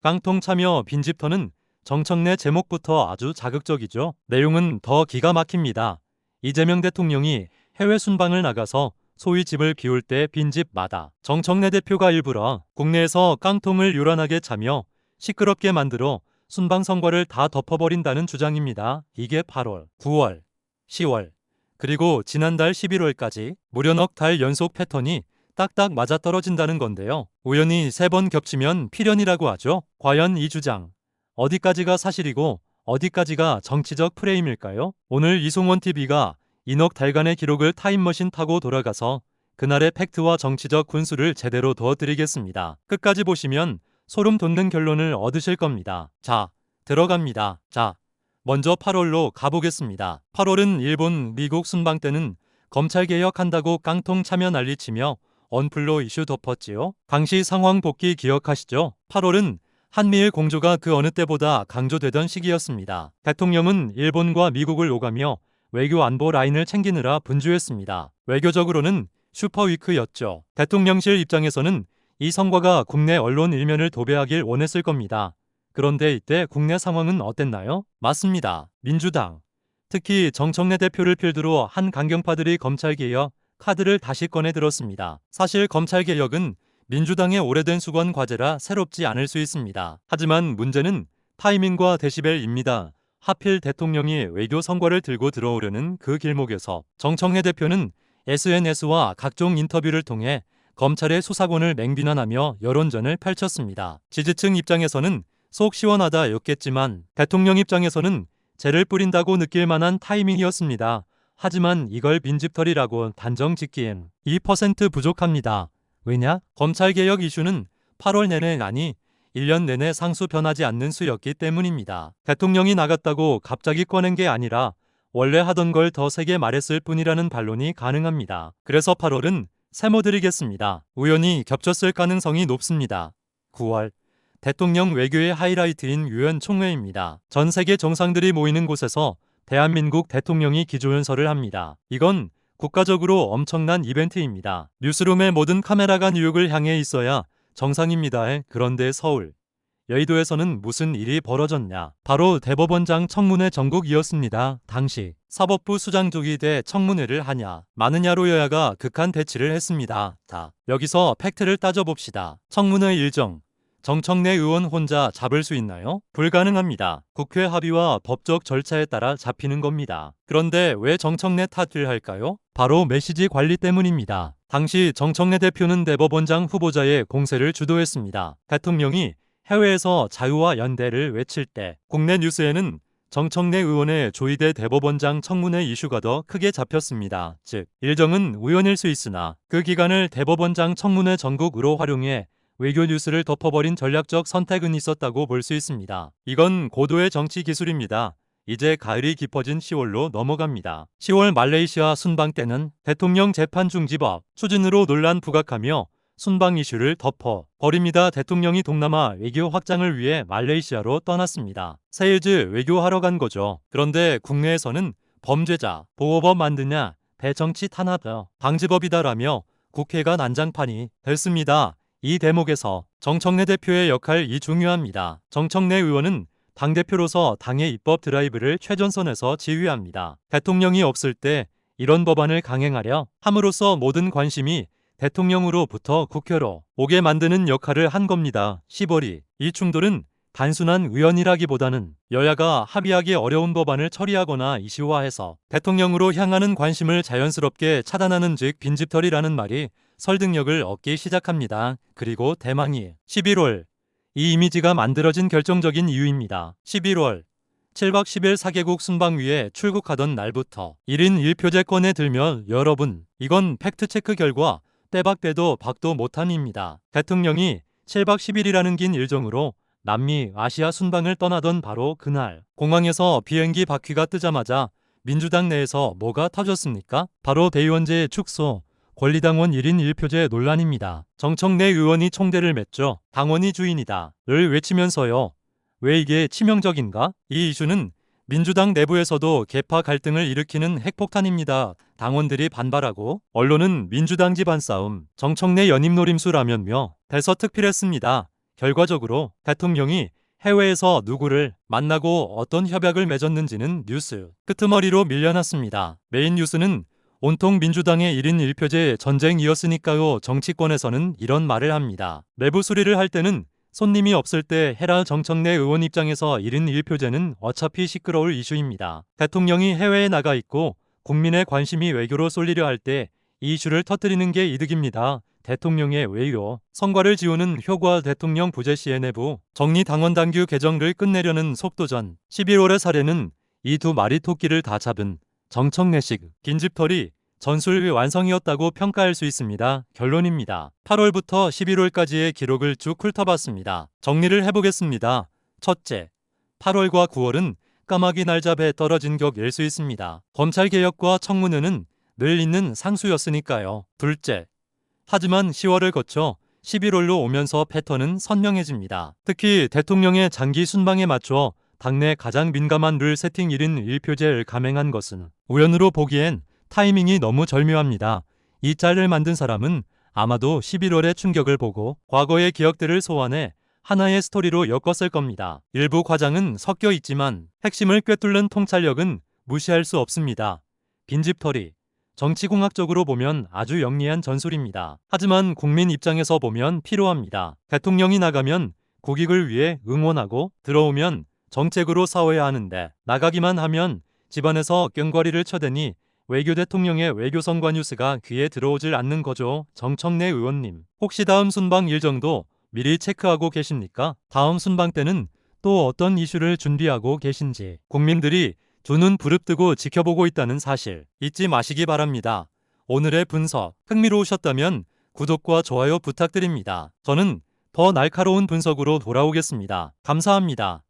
깡통 참여 빈집터는 정청래 제목부터 아주 자극적이죠. 내용은 더 기가 막힙니다. 이재명 대통령이 해외 순방을 나가서 소위 집을 비울 때 빈집마다 정청래 대표가 일부러 국내에서 깡통을 요란하게 차며 시끄럽게 만들어 순방 선거를 다 덮어버린다는 주장입니다. 이게 8월, 9월, 10월, 그리고 지난달 11월까지 무려 넉 달 연속 패턴이 딱딱 맞아떨어진다는 건데요. 우연히 세 번 겹치면 필연이라고 하죠. 과연 이 주장 어디까지가 사실이고 어디까지가 정치적 프레임일까요? 오늘 이송원 TV가 인억 달간의 기록을 타임머신 타고 돌아가서 그날의 팩트와 정치적 군수를 제대로 도와드리겠습니다. 끝까지 보시면 소름 돋는 결론을 얻으실 겁니다. 자, 들어갑니다. 자, 먼저 8월로 가보겠습니다. 8월은 일본, 미국 순방 때는 검찰 개혁한다고 깡통 참여 난리치며 언플로 이슈 덮었지요. 당시 상황 복귀 기억하시죠? 8월은 한미일 공조가 그 어느 때보다 강조되던 시기였습니다. 대통령은 일본과 미국을 오가며 외교 안보 라인을 챙기느라 분주했습니다. 외교적으로는 슈퍼위크였죠. 대통령실 입장에서는 이 성과가 국내 언론 일면을 도배하길 원했을 겁니다. 그런데 이때 국내 상황은 어땠나요? 맞습니다. 민주당, 특히 정청래 대표를 필두로 한 강경파들이 검찰개혁 카드를 다시 꺼내 들었습니다. 사실 검찰개혁은 민주당의 오래된 수건 과제라 새롭지 않을 수 있습니다. 하지만 문제는 타이밍과 데시벨입니다. 하필 대통령이 외교 선거를 들고 들어오려는 그 길목에서 정청래 대표는 SNS와 각종 인터뷰를 통해 검찰의 수사권을 맹비난하며 여론전을 펼쳤습니다. 지지층 입장에서는 속 시원하다였겠지만 대통령 입장에서는 죄를 뿌린다고 느낄 만한 타이밍이었습니다. 하지만 이걸 빈집털이라고 단정 짓기엔 2% 부족합니다. 왜냐? 검찰개혁 이슈는 8월 내내 아니 1년 내내 상수 변하지 않는 수였기 때문입니다. 대통령이 나갔다고 갑자기 꺼낸 게 아니라 원래 하던 걸 더 세게 말했을 뿐이라는 반론이 가능합니다. 그래서 8월은 세모드리겠습니다. 우연히 겹쳤을 가능성이 높습니다. 9월 대통령 외교의 하이라이트인 유엔 총회입니다. 전 세계 정상들이 모이는 곳에서 대한민국 대통령이 기조연설을 합니다. 이건 국가적으로 엄청난 이벤트입니다. 뉴스룸의 모든 카메라가 뉴욕을 향해 있어야 정상입니다. 그런데 서울, 여의도에서는 무슨 일이 벌어졌냐? 바로 대법원장 청문회 전국이었습니다. 당시 사법부 수장족이 돼 청문회를 하냐, 마느냐로 여야가 극한 대치를 했습니다. 자, 여기서 팩트를 따져봅시다. 청문회 일정, 정청래 의원 혼자 잡을 수 있나요? 불가능합니다. 국회 합의와 법적 절차에 따라 잡히는 겁니다. 그런데 왜 정청래 탓을 할까요? 바로 메시지 관리 때문입니다. 당시 정청래 대표는 대법원장 후보자의 공세를 주도했습니다. 대통령이 해외에서 자유와 연대를 외칠 때 국내 뉴스에는 정청래 의원의 조희대 대법원장 청문회 이슈가 더 크게 잡혔습니다. 즉, 일정은 우연일 수 있으나 그 기간을 대법원장 청문회 전국으로 활용해 외교 뉴스를 덮어버린 전략적 선택은 있었다고 볼 수 있습니다. 이건 고도의 정치 기술입니다. 이제 가을이 깊어진 10월로 넘어갑니다. 10월 말레이시아 순방 때는 대통령 재판 중지법 추진으로 논란 부각하며 순방 이슈를 덮어 버립니다. 대통령이 동남아 외교 확장을 위해 말레이시아로 떠났습니다. 세일즈 외교하러 간 거죠. 그런데 국내에서는 범죄자 보호법 만드냐 대정치 탄압 방지법이다라며 국회가 난장판이 됐습니다. 이 대목에서 정청래 대표의 역할이 중요합니다. 정청래 의원은 당대표로서 당의 입법 드라이브를 최전선에서 지휘합니다. 대통령이 없을 때 이런 법안을 강행하려 함으로써 모든 관심이 대통령으로부터 국회로 오게 만드는 역할을 한 겁니다. 10월이 이 충돌은 단순한 우연이라기보다는 여야가 합의하기 어려운 법안을 처리하거나 이슈화해서 대통령으로 향하는 관심을 자연스럽게 차단하는 즉 빈집털이라는 말이 설득력을 얻기 시작합니다. 그리고 대망이 11월 이 이미지가 만들어진 결정적인 이유입니다. 11월 7박 10일 4개국 순방 위에 출국하던 날부터 1인 1표제 권에 들며 여러분 이건 팩트체크 결과 때박때도 박도 못함입니다. 대통령이 7박 10일이라는 긴 일정으로 남미 아시아 순방을 떠나던 바로 그날 공항에서 비행기 바퀴가 뜨자마자 민주당 내에서 뭐가 터졌습니까? 바로 대의원제 축소 권리당원 1인 1표제 논란입니다. 정청래 의원이 총대를 맺죠. 당원이 주인이다. 를 외치면서요. 왜 이게 치명적인가? 이 이슈는 민주당 내부에서도 개파 갈등을 일으키는 핵폭탄입니다. 당원들이 반발하고 언론은 민주당 집안 싸움, 정청래 연임 노림수라면며 대서특필했습니다. 결과적으로 대통령이 해외에서 누구를 만나고 어떤 협약을 맺었는지는 뉴스 끄트머리로 밀려났습니다. 메인 뉴스는 온통 민주당의 1인 1표제 전쟁이었으니까요. 정치권에서는 이런 말을 합니다. 내부 수리를 할 때는 손님이 없을 때 해라 정청래 의원 입장에서 1인 1표제는 어차피 시끄러울 이슈입니다. 대통령이 해외에 나가 있고 국민의 관심이 외교로 쏠리려 할 때 이 이슈를 터뜨리는 게 이득입니다. 대통령의 외교, 성과를 지우는 효과 대통령 부재 시의 내부, 정리 당원 당규 개정을 끝내려는 속도전, 11월의 사례는 이 두 마리 토끼를 다 잡은 정청래식 긴집털이 전술 완성이었다고 평가할 수 있습니다. 결론입니다. 8월부터 11월까지의 기록을 쭉 훑어봤습니다. 정리를 해보겠습니다. 첫째, 8월과 9월은 까마귀 날잡에 떨어진 격일 수 있습니다. 검찰개혁과 청문회는 늘 있는 상수였으니까요. 둘째, 하지만 10월을 거쳐 11월로 오면서 패턴은 선명해집니다. 특히 대통령의 장기 순방에 맞춰 당내 가장 민감한 룰 세팅 1인 1표제를 감행한 것은 우연으로 보기엔 타이밍이 너무 절묘합니다. 이 짤을 만든 사람은 아마도 11월의 충격을 보고 과거의 기억들을 소환해 하나의 스토리로 엮었을 겁니다. 일부 과장은 섞여 있지만 핵심을 꿰뚫는 통찰력은 무시할 수 없습니다. 빈집털이 정치공학적으로 보면 아주 영리한 전술입니다. 하지만 국민 입장에서 보면 필요합니다. 대통령이 나가면 국익을 위해 응원하고 들어오면 정책으로 싸워야 하는데 나가기만 하면 집안에서 꽹과리를 쳐대니 외교 대통령의 외교성과 뉴스가 귀에 들어오질 않는 거죠. 정청래 의원님. 혹시 다음 순방 일정도 미리 체크하고 계십니까? 다음 순방 때는 또 어떤 이슈를 준비하고 계신지 국민들이 두 눈 부릅뜨고 지켜보고 있다는 사실 잊지 마시기 바랍니다. 오늘의 분석 흥미로우셨다면 구독과 좋아요 부탁드립니다. 저는 더 날카로운 분석으로 돌아오겠습니다. 감사합니다.